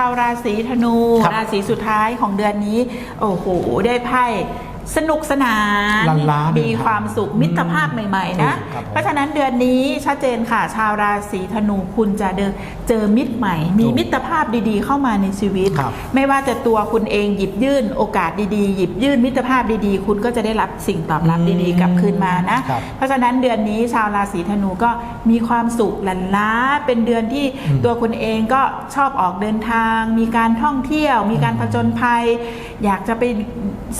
ชาวราศีธนูครับราศีสุดท้ายของเดือนนี้ โอ้โห ได้ไพ่ สนุกสนานล้านล้านมีความสุขอืมมิตรภาพใหม่ๆนะครับผมเพราะฉะนั้นเดือนนี้ชัดเจนค่ะ ชาวราศีธนูคุณจะเดินเจอมิตรใหม่ มีถูกมิตรภาพดีๆ เข้ามาในชีวิตครับไม่ว่าจะตัวคุณเองหยิบยื่นโอกาสดีๆ หยิบยื่นมิตรภาพดีๆ คุณก็จะได้รับสิ่งตอบรับดีๆกลับคืนมานะครับเพราะฉะนั้นเดือนนี้ชาวราศีธนูก็มีความสุขหลั่นล้า เป็นเดือนที่อืมตัวคุณเองก็ชอบออกเดินทาง มีการท่องเที่ยว มีการผจญภัย อยากจะไป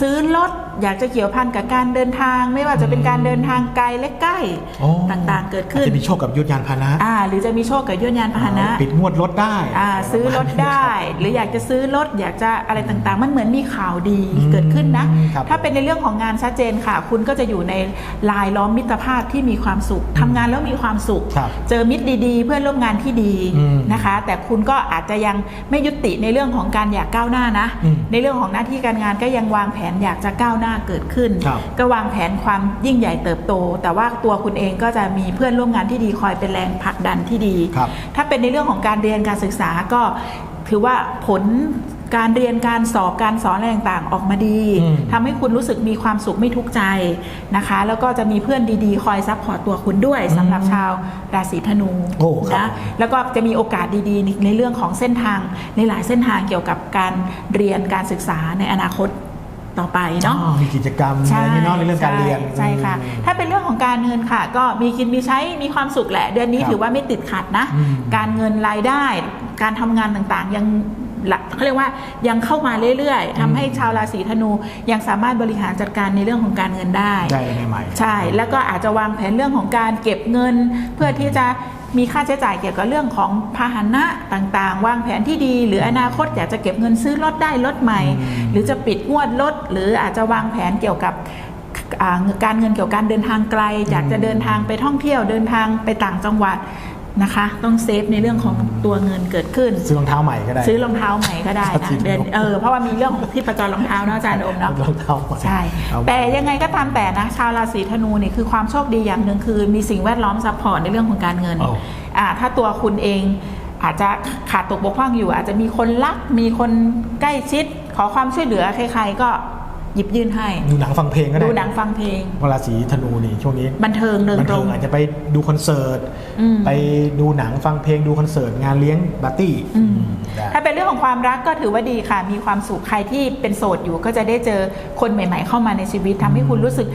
ซื้อรถอยากจะเกี่ยวพันกับการเดินทาง ไม่ว่าจะเป็นการเดินทางไกลและใกล้โอ้ต่างๆ เกิดขึ้นอาจจะมีโชคกับยุทธยานพาหนะอ่าหรือจะมีโชคกับยวดยานพาหนะปิดงวดรถได้อ่าซื้อรถได้ หรืออยากจะซื้อรถอยากจะอะไรต่างๆ มันเหมือนมีข่าวดีอืมเกิดขึ้นนะครับถ้าเป็นในเรื่องของงานชัดเจนค่ะ คุณก็จะอยู่ในลายล้อมมิตรภาพที่มีความสุขทำงานแล้วมีความสุขครับเจอมิตรดีๆ เพื่อนร่วมงานที่ดีอืมนะคะ แต่คุณก็อาจจะยังไม่ยุติในเรื่องของการอยากก้าวหน้านะอืมในเรื่องของหน้าที่การงานก็ยังวางแผนอยากจะก้าวหน้าเกิดขึ้นครับก็วางแผนความยิ่งใหญ่เติบโต แต่ว่าตัวคุณเองก็จะมีเพื่อนร่วมงานที่ดีคอยเป็นแรงผลักดันที่ดีครับถ้าเป็นในเรื่องของการเรียนการศึกษาก็ถือว่าผลการเรียนการสอบการสอนอะไรต่างๆออกมาดีอืมทำให้คุณรู้สึกมีความสุขไม่ทุกข์ใจนะคะ แล้วก็จะมีเพื่อนดีๆ คอยซัพพอร์ตตัวคุณด้วยสำหรับชาวราศีธนูโอ้ครับนะแล้วก็จะมีโอกาสดีๆ ในเรื่องของเส้นทางในหลายเส้นทางเกี่ยวกับการเรียนการศึกษาในอนาคต ต่อไปเนาะอ๋อมีกิจกรรมอะไรไม่เนอกในเรื่องการเรียนใช่ค่ะอืมถ้าเป็นเรื่องของการเงินค่ะ ก็มีกินมีใช้มีความสุขแหละ เดือนนี้ครับถือว่าไม่ติดขัดนะอืมการเงินรายได้ การทำงานต่างๆ ยังละ เขาเรียกว่ายังเข้ามาเรื่อยๆทำให้ชาวราศีธนู ยังสามารถบริหารจัดการในเรื่องของการเงินได้ได้อะไรใหม่ๆใช่ แล้วก็อาจจะวางแผนเรื่องของการเก็บเงิน เพื่อที่จะมีค่าใช้จ่ายเกี่ยวกับเรื่องของพาหนะต่างๆ วางแผนที่ดี หรืออนาคตอยากจะเก็บเงินซื้อรถได้รถใหม่อืมหรือจะปิดงวดรถหรืออาจจะวางแผนเกี่ยวกับอ่าการเงินเกี่ยวกับการเดินทางไกลอยากจะเดินทางไปท่องเที่ยวเดินทางไปต่างจังหวัด นะคะ ต้องเซฟในเรื่องของตัวเงินเกิดขึ้น ซื้อรองเท้าใหม่ก็ได้ ซื้อรองเท้าใหม่ก็ได้สักนะทีเดินเออเพราะว่ามีเรื่องของที่ประจรรองเท้าเนาะอาจารย์โอมเนาะรองเท้าใหม่ใช่เอาแต่ยังไงก็ตามแต่นะชาวราศีธนูเนี่ยคือความโชคดีอย่างหนึ่งคือมีสิ่งแวดล้อมซัพพอร์ตในเรื่องของการเงินโอ้อ่าถ้าตัวคุณเองอาจจะขาดตกบกพร่องอยู่ อาจจะมีคนรักมีคนใกล้ชิด ขอความช่วยเหลือใครๆก็ หยิบยื่นให้ ดูหนังฟังเพลงก็ได้ดูหนังฟังเพลงเพราะราศีธนูนี่ช่วงนี้บันเทิงเริงบันรเทิงม อาจจะไปดูคอนเสิร์ตอืม ไปดูหนังฟังเพลงดูคอนเสิร์ตงานเลี้ยงปาร์ตี้อืมได้ ถ้าเป็นเรื่องของความรักก็ถือว่าดีค่ะ มีความสุขใครที่เป็นโสดอยู่ก็จะได้เจอคนใหม่ ๆ เข้ามาในชีวิตทำให้คุณรู้สึก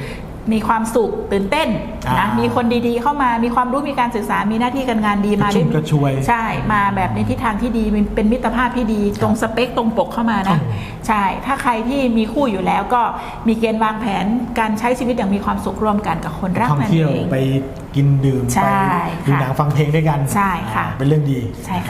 มีความสุขตื่นเต้นนะอ่ามีมีคนดีๆ เข้ามามีความรู้มีการศึกษามีหน้าที่การงานดีมากระชุ่มกระชวยใช่มาแบบในทิศทางที่ดีเป็นเป็นมิตรภาพที่ดี ตรงสเปคตรงปกเข้ามานะอืมใช่ ถ้าใครที่มีคู่อยู่แล้วก็มีเกณฑ์วางแผนการใช้ชีวิตอย่างมีความสุขร่วมกันกับคนรักท่องนั่นเที่ยวเองไปกินดื่มใช่ไปดูค่ะหนังฟังเพลงด้วยกันใช่ค่ะอ่าเป็นเรื่องดีใช่ค่ะ